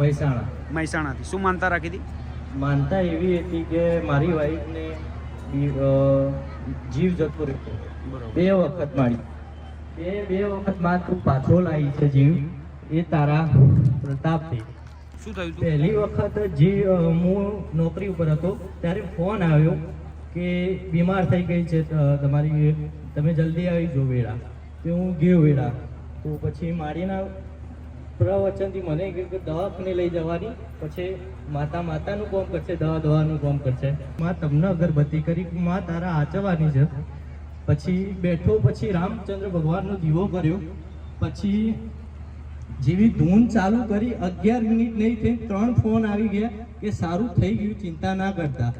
મહેસાણા. મહેસાણાથી. શું માનતા રાખી હતી? માનતા એવી હતી કે મારી વાઈફને જીવ જતો રહ્યો બે વખત મારી. બે બે વખતમાં તું પાછો લાવી છે જીવ. એ તારા પ્રતાપથી શું થયું પહેલી વખત જે હું નોકરી ઉપર હતો ત્યારે ફોન આવ્યો કે બીમાર થઈ ગઈ છે તમારી તમે જલ્દી આવી જો વેળા. તો હું ગયો વેળા. તો પછી મારીના પ્રવચનથી મને કહ્યું કે દવાખાને લઈ જવાની, પછી માતા માતાનું કોમ કરશે, દવા દવાનું કોમ કરશે. માં તમને અગરબત્તી કરી, માં તારા આચવાની છે. પછી બેઠો, પછી રામચંદ્ર ભગવાનનો દીવો કર્યો. પછી જેવી ધૂન ચાલુ કરી, અગિયાર મિનિટ નહીં થઈ, ત્રણ ફોન આવી ગયા કે સારું થઈ ગયું, ચિંતા ના કરતા.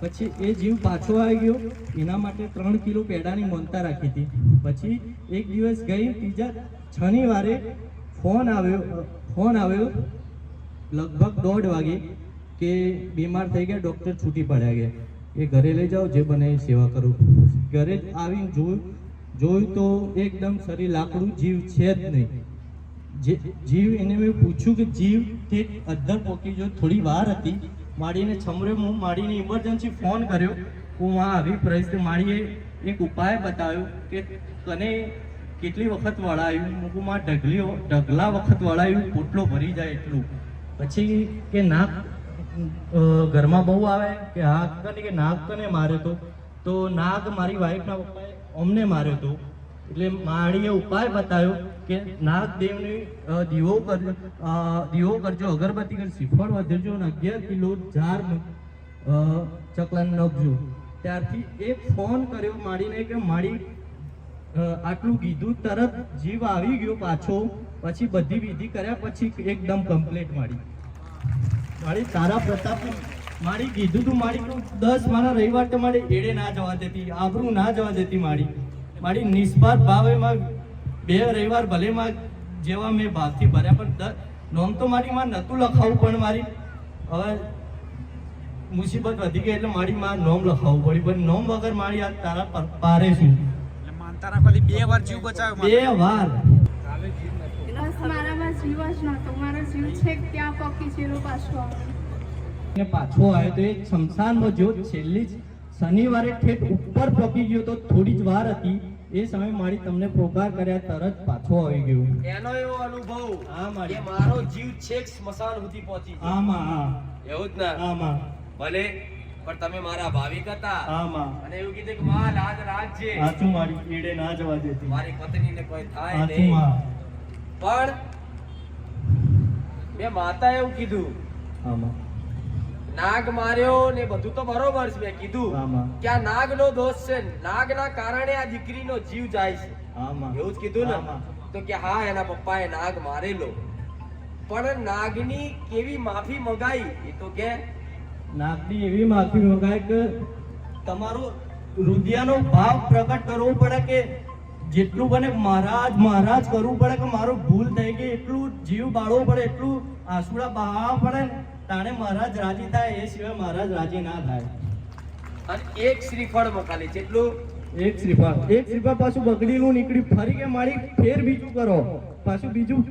પછી એ જીવ પાછો આવી ગયો. એના માટે ત્રણ કિલો પેડાની મોનતા રાખી હતી. પછી એક દિવસ ગઈ, ત્રીજા શનિવારે ફોન આવ્યો ફોન આવ્યો લગભગ દોઢ વાગે કે બીમાર થઈ ગયા ડૉક્ટર છૂટી પડ્યા ગયા. એ ઘરે લઈ જાઓ, જે બને સેવા કરું. ઘરે આવીને જોયું જોયું તો એકદમ શરીર લાકડું, જીવ છે જ નહીં. જે, જીવ એને મેં પૂછ્યું કે જીવ તે અધર પોકી જો થોડી વાર હતી, માડીને છમરે હું માડીને ઇમરજન્સી ફોન કર્યો. હું આ આવી પરિસ્થિતિ, માડીએ એક ઉપાય બતાવ્યો કે તને કેટલી વખત વળાયું? હું ઢગલીઓ ઢગલા વખત વળાયું પોટલો ભરી જાય એટલું. પછી કે નાક ઘરમાં બહુ આવે કે હા કને કે નાક કને માર્યો તો. તો નાગ મારી વાઈફના પપ્પાએ અમને માર્યો તો. એટલે માળીએ ઉપાય બતાવ્યો કે નાગદેવને અ, દીવો કરજો દીવો કરજો અગરબત્તી કરજો શ્રીફળ વધરજો અને અગિયાર કિલો અ, ચકલાને નખજો ત્યારથી એ ફોન કર્યો માડીને કે માડી આટલું કીધું, તરત જીવ આવી ગયો પાછો. પછી બધી વિધિ કર્યા, પછી એકદમ કમ્પ્લીટ માડી મારી તારા પ્રતાપ મારી કીધું તું મારી દસ મારા રવિવાર તો મારી એડે ના જવા દેતી, આબરું ના જવા દેતી મારી. મારી નિસ્વાર્થ ભાવે માં બે રવિવાર ભલે માં જેવા મેં ભાવથી ભર્યા, પણ નોમ તો મારી માં નહોતું લખાવું પણ મારી હવે મુસીબત વધી ગઈ એટલે મારી માં નોમ લખાવવું પડી. પણ નોમ વગર મારી આ તારા પારે છું. એટલે માનતા રાખવાથી બે વાર જીવ બચાવ્યો બે વાર. બસ મારામાં જીવ જ નહોતો. મારો જીવ છેક ત્યાં પકી ચેલો પાછો આવ્યો ને પાછો આવ્યો તો એ શમશાનમાં જો છેલ્લી જ શનિવારે ઠેઠ ઉપર પકી ગયો તો થોડી જ વાર હતી. એ સમયે મારી તમને પ્રોકાર કર્યા તરત પાછો આવી ગયો. એનો એવો અનુભવ હા મારી. મારો જીવ છેક સ્મશાન સુધી પહોંચી ગયો. આમાં હા. એવું જ ને? આમાં. ભલે પણ તમે મારા ભાવિક હતા. આમાં. અને એવું કીધું કે માં લાજ રાખજે. સાચું મારી કીડે ના જવા દેતી. મારી પત્નીને કોઈ થાય નહીં. પણ મેં માતા એવું કીધું. આમાં. નાગ માર્યો ને બધું તો બરોબર છે મેં કીધું. કે આ નાગનો દોષ છે નાગના કારણે આ દીકરીનો જીવ જાય છે. એવું જ કીધું ને? તો કે હા એના પપ્પાએ નાગ મારેલો. પણ નાગની કેવી માફી મંગાઈ? એ તો કે નાગની એવી માફી મંગાય કે તમારો રુદિયાનો ભાવ પ્રગટ કરવો પડે કે જેટલું બને મહારાજ મહારાજ કરવું પડે કે મારો ભૂલ થઈ ગઈ એટલું જીવ બાળવો પડે એટલું આંસુડા બહાવવા પડે. તાણે મહારાજ રાજી થાય એ સિવાય મહારાજ રાજી ના થાય. અને એક શ્રીફળ ખાલી જેટલું એક શ્રીફળ. એક શ્રીફળ પાછું બગડીનું નીકળી ફરી કે મારી ફેર બીજું કરો. પાછું બીજું